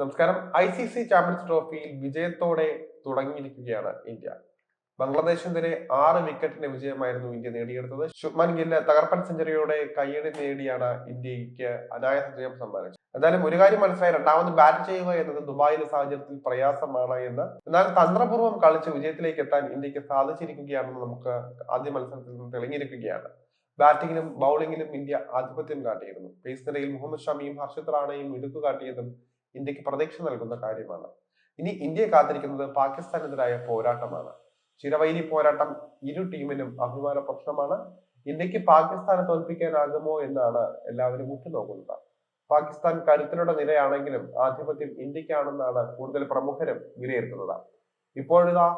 നമസ്കാരം. I C C champions ട്രോഫിയിൽ വിജയത്തോടെ തുടങ്ങിയിരിക്കുകയാണ് ഇന്ത്യ. ബംഗ്ലാദേശിനെതിരെ ആറ് വിക്കറ്റിന്റെ വിജയമായിരുന്നു ഇന്ത്യ നേടിയെടുത്തത്. ശുഭ്മാൻ ഗില്ല് തകർപ്പൻ സെഞ്ചുറിയോടെ കയ്യടി നേടിയാണ് ഇന്ത്യയ്ക്ക് അനായാസ ജയം സമ്മാനിച്ചത്. എന്തായാലും ഒരു കാര്യം മനസ്സിലായി. രണ്ടാമത് ബാറ്റ് ചെയ്യുക എന്നത് ദുബായിലെ സാഹചര്യത്തിൽ പ്രയാസമാണ് എന്ന്. എന്നാൽ തന്ത്രപൂർവം കളിച്ച് വിജയത്തിലേക്ക് എത്താൻ ഇന്ത്യയ്ക്ക് സാധിച്ചിരിക്കുകയാണെന്ന് നമുക്ക് ആദ്യ മത്സരത്തിൽ നിന്ന് തെളിഞ്ഞിരിക്കുകയാണ്. ബാറ്റിംഗിലും ബൗളിംഗിലും ഇന്ത്യ ആധിപത്യം കാട്ടിയിരുന്നു. പേസ് നിരയിൽ മുഹമ്മദ് ഷമിയും ഹർഷിത് റാണയും മിടുക്ക് കാട്ടിയതും ഇന്ത്യയ്ക്ക് പ്രതീക്ഷ നൽകുന്ന കാര്യമാണ്. ഇനി ഇന്ത്യയെ കാത്തിരിക്കുന്നത് പാകിസ്ഥാനെതിരായ പോരാട്ടമാണ്. ചിരവൈലി പോരാട്ടം ഇരു ടീമിനും അഭിമാന പ്രശ്നമാണ്. ഇന്ത്യയ്ക്ക് പാകിസ്ഥാനെ തോൽപ്പിക്കാനാകുമോ എന്നാണ് എല്ലാവരും ഉറ്റുനോക്കുന്നത്. പാകിസ്ഥാൻ കരുത്തരുടെ നിലയാണെങ്കിലും ആധിപത്യം ഇന്ത്യക്കാണെന്നാണ് കൂടുതൽ പ്രമുഖരും വിലയിരുത്തുന്നത്. ഇപ്പോഴിതാ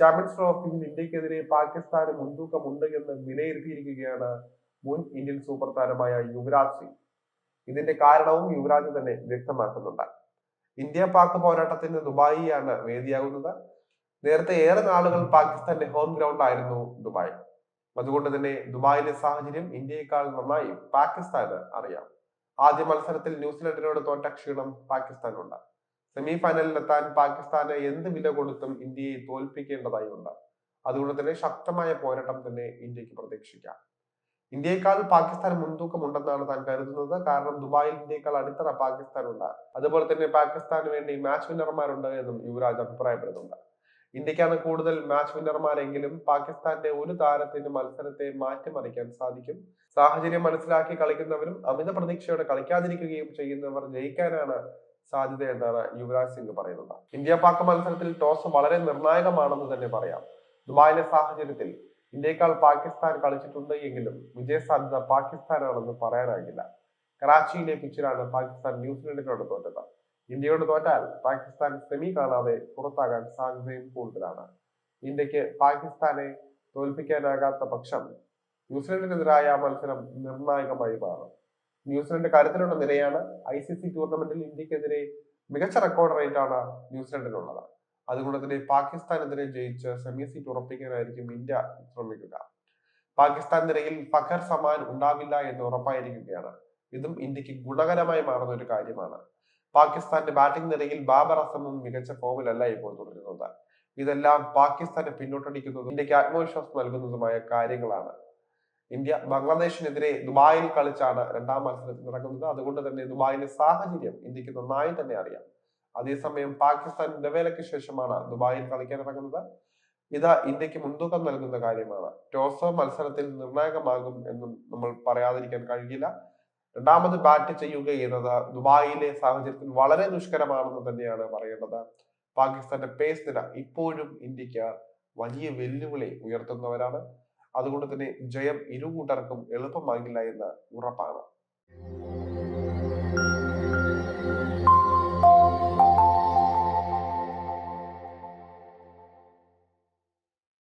ചാമ്പ്യൻസ് ട്രോഫിയിൽ ഇന്ത്യക്കെതിരെ പാകിസ്ഥാന് മുൻതൂക്കമുണ്ട് എന്ന് വിലയിരുത്തിയിരിക്കുകയാണ് മുൻ ഇന്ത്യൻ സൂപ്പർ താരമായ യുവരാജ് സിംഗ്. ഇതിന്റെ കാരണവും യുവരാജ് തന്നെ വ്യക്തമാക്കുന്നുണ്ട്. ഇന്ത്യ പാക് പോരാട്ടത്തിന് ദുബായിയാണ് വേദിയാകുന്നത്. നേരത്തെ ഏറെ നാളുകൾ പാകിസ്ഥാന്റെ ഹോം ഗ്രൗണ്ട് ആയിരുന്നു ദുബായ്. അതുകൊണ്ട് തന്നെ ദുബായിലെ സാഹചര്യം ഇന്ത്യയെക്കാൾ നന്നായി പാകിസ്ഥാന് അറിയാം. ആദ്യ മത്സരത്തിൽ ന്യൂസിലൻഡിനോട് തോറ്റ ക്ഷീണം പാകിസ്ഥാനുണ്ട്. സെമി ഫൈനലിലെത്താൻ പാകിസ്ഥാന് എന്ത് വില കൊടുത്തും ഇന്ത്യയെ തോൽപ്പിക്കേണ്ടതായി ഉണ്ട്. അതുകൊണ്ട് തന്നെ ശക്തമായ പോരാട്ടം തന്നെ ഇന്ത്യയ്ക്ക് പ്രതീക്ഷിക്കാം. ഇന്ത്യയെക്കാൾ പാകിസ്ഥാൻ മുൻതൂക്കമുണ്ടെന്നാണ് താൻ കരുതുന്നത്. കാരണം ദുബായിൽ ഇന്ത്യയെക്കാൾ അടിത്തറ പാകിസ്ഥാനുണ്ട്. അതുപോലെ തന്നെ പാകിസ്ഥാന് വേണ്ടി മാച്ച് വിന്നർമാരുണ്ട് എന്നും യുവരാജ് അഭിപ്രായപ്പെടുന്നുണ്ട്. ഇന്ത്യക്കാണ് കൂടുതൽ മാച്ച് വിന്നർമാരെങ്കിലും പാകിസ്ഥാന്റെ ഒരു താരത്തിന്റെ മത്സരത്തെ മാറ്റിമറിക്കാൻ സാധിക്കും. സാഹചര്യം മനസ്സിലാക്കി കളിക്കുന്നവരും അമിത പ്രതീക്ഷയോടെ കളിക്കാതിരിക്കുകയും ചെയ്യുന്നവർ ജയിക്കാനാണ് സാധ്യത എന്നാണ് യുവരാജ് സിംഗ് പറയുന്നത്. ഇന്ത്യ പാക് മത്സരത്തിൽ ടോസ് വളരെ നിർണായകമാണെന്ന് തന്നെ പറയാം. ദുബായിലെ സാഹചര്യത്തിൽ ഇന്ത്യക്കാൾ പാകിസ്ഥാൻ കളിച്ചിട്ടുണ്ട് എങ്കിലും വിജയ സാധ്യത പാകിസ്ഥാനാണെന്ന് പറയാനാകില്ല. കറാച്ചിയിലെ പിച്ചിലാണ് പാകിസ്ഥാൻ ന്യൂസിലൻഡിനോട് തോറ്റത്. ഇന്ത്യയോട് തോറ്റാൽ പാകിസ്ഥാൻ സെമി കാണാതെ പുറത്താകാൻ സാധ്യതയും കൂടുതലാണ്. ഇന്ത്യയ്ക്ക് പാകിസ്ഥാനെ തോൽപ്പിക്കാനാകാത്ത പക്ഷം ന്യൂസിലൻഡിനെതിരായ മത്സരം നിർണായകമായി മാറും ന്യൂസിലൻഡ് കരുത്തിലുള്ള നിരയാണ്. ഐ സി സി ടൂർണമെന്റിൽ ഇന്ത്യക്കെതിരെ മികച്ച റെക്കോർഡ് റേറ്റാണ് ന്യൂസിലൻഡിനുള്ളത്. അതുകൊണ്ട് തന്നെ പാകിസ്ഥാനെതിരെ ജയിച്ച് സെമി സീറ്റ് ഉറപ്പിക്കാനായിരിക്കും ഇന്ത്യ ശ്രമിക്കുക. പാകിസ്ഥാൻ നിരയിൽ ഫഖർ സമാൻ ഉണ്ടാവില്ല എന്ന് ഉറപ്പായിരിക്കുകയാണ്. ഇതും ഇന്ത്യയ്ക്ക് ഗുണകരമായി മാറുന്ന ഒരു കാര്യമാണ്. പാകിസ്ഥാന്റെ ബാറ്റിംഗ് നിരയിൽ ബാബർ അസമും മികച്ച ഫോമിലല്ല ഇപ്പോൾ തുടരുന്നത്. ഇതെല്ലാം പാകിസ്ഥാനെ പിന്നോട്ടടിക്കുന്നതും ഇന്ത്യയ്ക്ക് ആത്മവിശ്വാസം നൽകുന്നതുമായ കാര്യങ്ങളാണ്. ഇന്ത്യ ബംഗ്ലാദേശിനെതിരെ ദുബായിൽ കളിച്ചാണ് രണ്ടാം മത്സരത്തിൽ നടക്കുന്നത്. അതുകൊണ്ട് തന്നെ ദുബായിലെ സാഹചര്യം ഇന്ത്യയ്ക്ക് നന്നായി തന്നെ അറിയാം. അതേസമയം പാകിസ്ഥാൻ ഇടവേളയ്ക്ക് ശേഷമാണ് ദുബായിൽ കളിക്കാൻ ഇറങ്ങുന്നത് ഇത് ഇന്ത്യയ്ക്ക് മുൻതൂക്കം നൽകുന്ന കാര്യമാണ്. ടോസ് മത്സരത്തിൽ നിർണായകമാകും എന്നും നമ്മൾ പറയാതിരിക്കാൻ കഴിയില്ല. രണ്ടാമത് ബാറ്റ് ചെയ്യുക എന്നത് ദുബായിലെ സാഹചര്യത്തിൽ വളരെ ദുഷ്കരമാണെന്ന് തന്നെയാണ് പറയേണ്ടത്. പാകിസ്ഥാന്റെ പേസ് നില ഇപ്പോഴും ഇന്ത്യയ്ക്ക് വലിയ വെല്ലുവിളി ഉയർത്തുന്നവരാണ്. അതുകൊണ്ട് തന്നെ ജയം ഇരു കൂട്ടർക്കും എളുപ്പമാകില്ല എന്ന് ഉറപ്പാണ്.